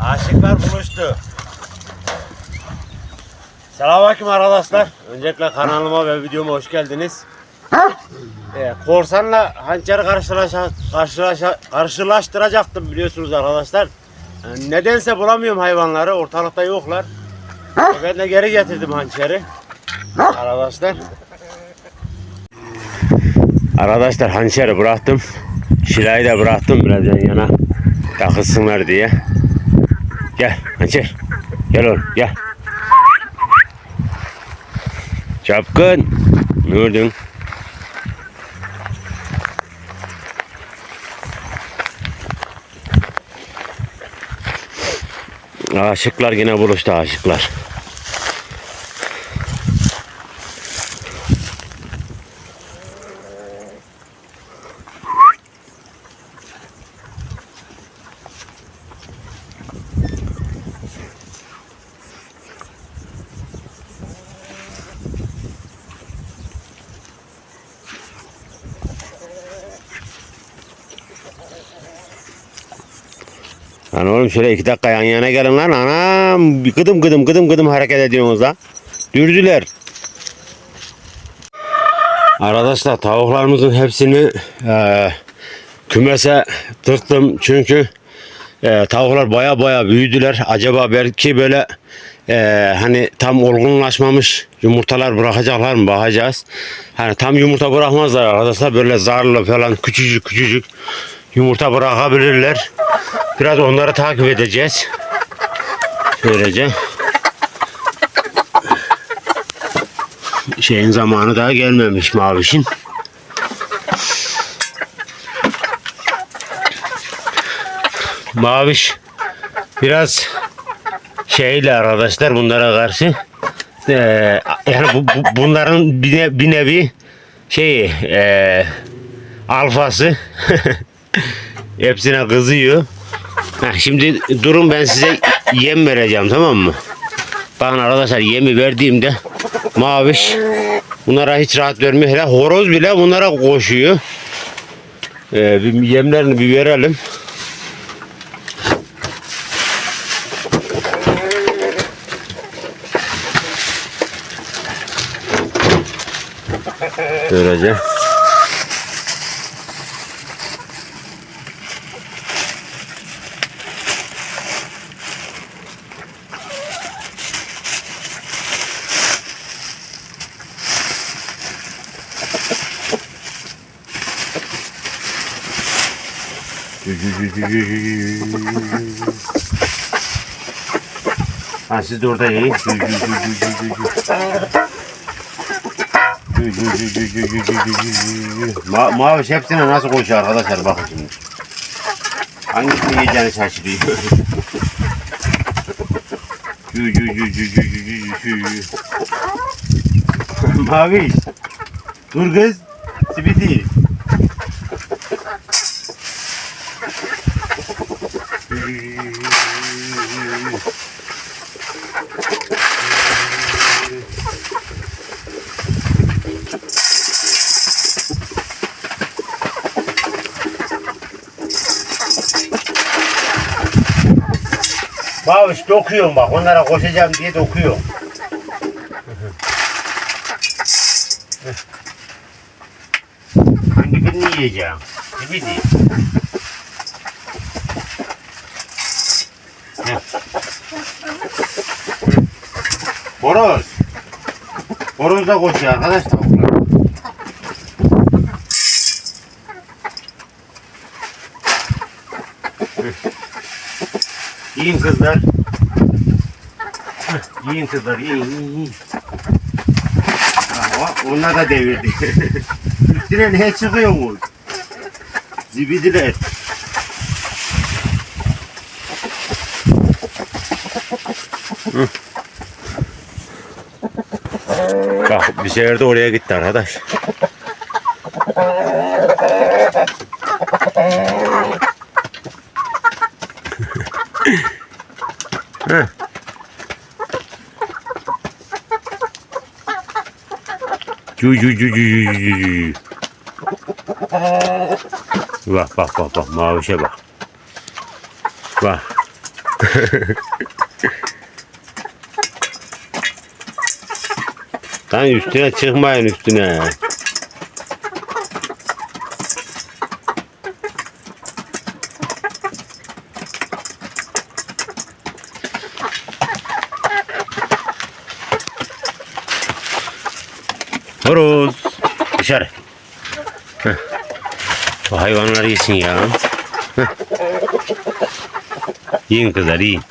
Aşıklar buluştu. Selamünaleyküm arkadaşlar. Öncelikle kanalıma ve videoma hoş geldiniz. Ee, korsanla hançeri karşılaşa, karşılaşa, karşılaştıracaktım biliyorsunuz arkadaşlar. Ee, nedense bulamıyorum hayvanları. Ortalıkta yoklar. Ee, ben de geri getirdim hançeri. Arkadaşlar. Arkadaşlar hançeri bıraktım. Şilayı da bıraktım biraz yan yana takılsınlar diye. Gel hançer. Gel oğlum gel. Çapkın. Gördün? Aşıklar yine buluştu aşıklar. Lan oğlum şöyle iki dakika yan yana gelin lan anam. Gıdım gıdım gıdım gıdım hareket ediyorsunuz da. Dürdüler. Arkadaşlar tavuklarımızın hepsini eee, kümese tıktım çünkü eee, tavuklar baya baya büyüdüler. Acaba belki böyle eee, hani tam olgunlaşmamış yumurtalar bırakacaklar mı bakacağız. Hani tam yumurta bırakmazlar arkadaşlar böyle zarlı falan küçücük küçücük yumurta bırakabilirler. Biraz onları takip edeceğiz. Böylece. Şeyin zamanı daha gelmemiş mavişin. Maviş biraz şeyle arkadaşlar bunlara karşı eee, yani bu, bu- bunların bir, ne- bir nevi şey eee, alfası hepsine kızıyor. Heh, şimdi durun ben size yem vereceğim tamam mı? Bakın arkadaşlar yemi verdiğimde maviş bunlara hiç rahat vermiyor. Hele horoz bile bunlara koşuyor. Ee, bir yemlerini bir verelim. Böylece. Ha siz de orada yiyin. Ma Maviş hepsine nasıl koşuyor arkadaşlar bakın şimdi. Hangisini yiyeceğini şaşırıyor. Maviş. Dur kız. Sibidi. Maviş dokuyorum bak onlara koşacağım diye dokuyorum. Hangi birini yiyeceğim? Sibidi. Horoz. Horoz da koşuyor arkadaşlar. Yiyin kızlar. Yiyin kızlar, yiyin, yiyin, yiyin. Aa, onlar da devirdi. Üstüne ne çıkıyor bu? Zibidiler. Hı. Bak bir sefer de oraya gitti arkadaş. Heh. Cu cu cu cu cu cu cu. Bak bak bak bak mavişe bak. Bak. Lan üstüne çıkmayın üstüne. Horoz. Dışarı. Heh. Bu hayvanlar yesin ya. Heh. Yiyin kızlar yiyin.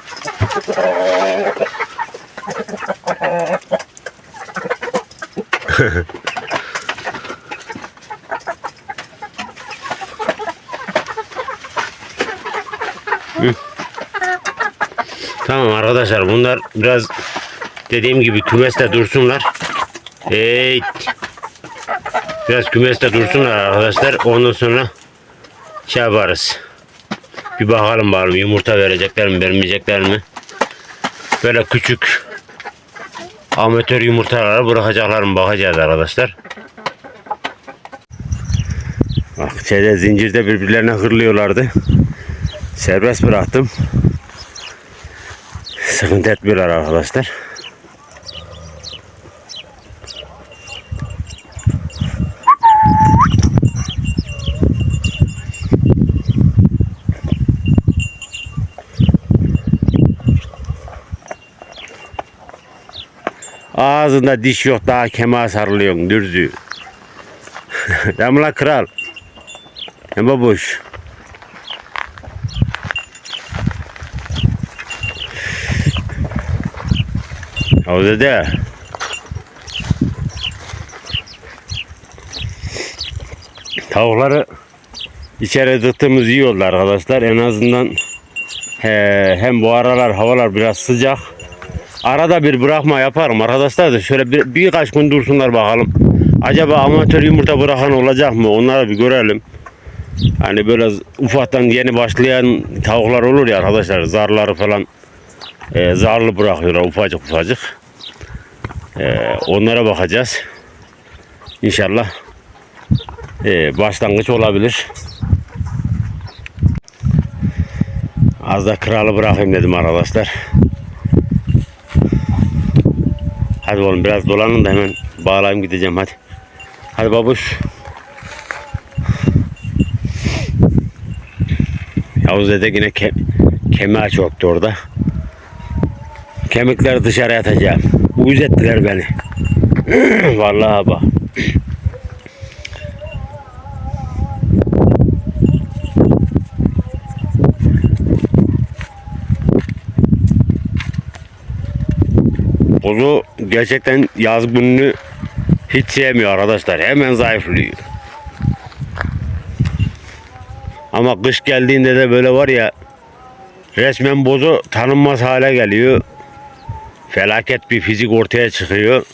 Tamam arkadaşlar bunlar biraz dediğim gibi kümeste dursunlar. Hey. Biraz kümeste dursunlar arkadaşlar. Ondan sonra şey yaparız. Bir bakalım bakalım yumurta verecekler mi vermeyecekler mi? Böyle küçük amatör yumurtalara bırakacaklar mı bakacağız arkadaşlar. Bak şeyde zincirde birbirlerine hırlıyorlardı. Serbest bıraktım. Sıkıntı etmiyorlar arkadaşlar. Ağzında diş yok daha kemiğe sarılıyorsun dürzü. Damla kral. Ne babuş. O dede. Tavukları içeri tıktığımız iyi oldu arkadaşlar. En azından he, hem bu aralar havalar biraz sıcak. Arada bir bırakma yaparım arkadaşlar da şöyle bir, birkaç gün dursunlar bakalım. Acaba amatör yumurta bırakan olacak mı? Onları bir görelim. Hani böyle ufaktan yeni başlayan tavuklar olur ya arkadaşlar zarları falan e, zarlı bırakıyorlar ufacık ufacık. E, onlara bakacağız. İnşallah e, başlangıç olabilir. Az da kralı bırakayım dedim arkadaşlar. Hadi oğlum biraz dolanın da hemen bağlayayım gideceğim hadi. Hadi babuş. Yavuz dede yine ke kemiğe çoktu orada. Kemikleri dışarı atacağım. Uyuz ettiler beni. Vallahi bak. Kuzu gerçekten yaz gününü hiç sevmiyor arkadaşlar. Hemen zayıflıyor. Ama kış geldiğinde de böyle var ya resmen bozu tanınmaz hale geliyor. Felaket bir fizik ortaya çıkıyor.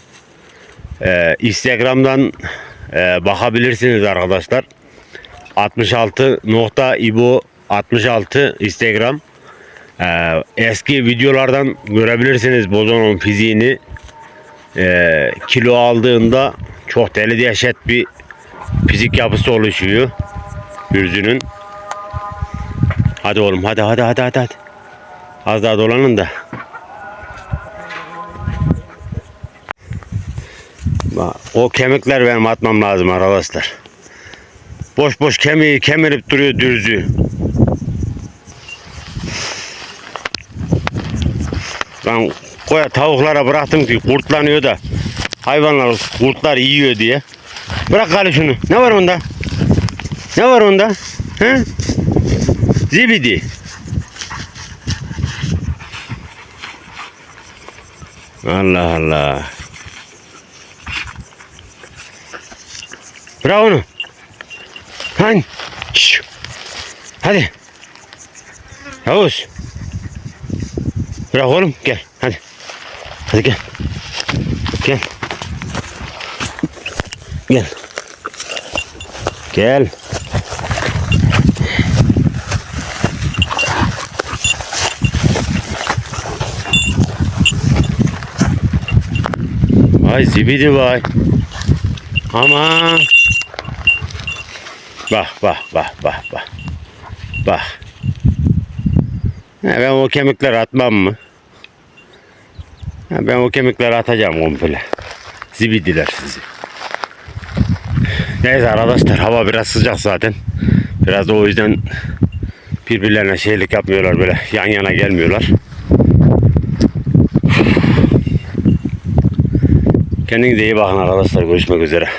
Ee, Instagram'dan e, bakabilirsiniz arkadaşlar. 66 nokta ibo 66 Instagram. Ee, eski videolardan görebilirsiniz Bozono'nun fiziğini. Ee, kilo aldığında çok deli dehşet bir fizik yapısı oluşuyor. Gürzünün. Hadi oğlum hadi hadi hadi hadi. hadi. Az daha dolanın da. O kemikler benim atmam lazım arkadaşlar. Boş boş kemiği kemirip duruyor dürzü. Ben koya tavuklara bıraktım ki kurtlanıyor da hayvanlar kurtlar yiyor diye. Bırak gari şunu. Ne var onda? Ne var onda? He? Zibidi. Allah Allah. Bırak onu. Hani. Hadi. Yavuz. Bırak oğlum gel. Hadi. Hadi gel. Gel. Gel. Gel. Vay zibidi vay. Aman. Bak bak bak bak bak. Bak. Ben o kemikleri atmam mı? Ben o kemikleri atacağım komple. Zibidiler sizi. Neyse arkadaşlar hava biraz sıcak zaten. Biraz da o yüzden birbirlerine şeylik yapmıyorlar böyle yan yana gelmiyorlar. Kendinize iyi bakın arkadaşlar. Görüşmek üzere.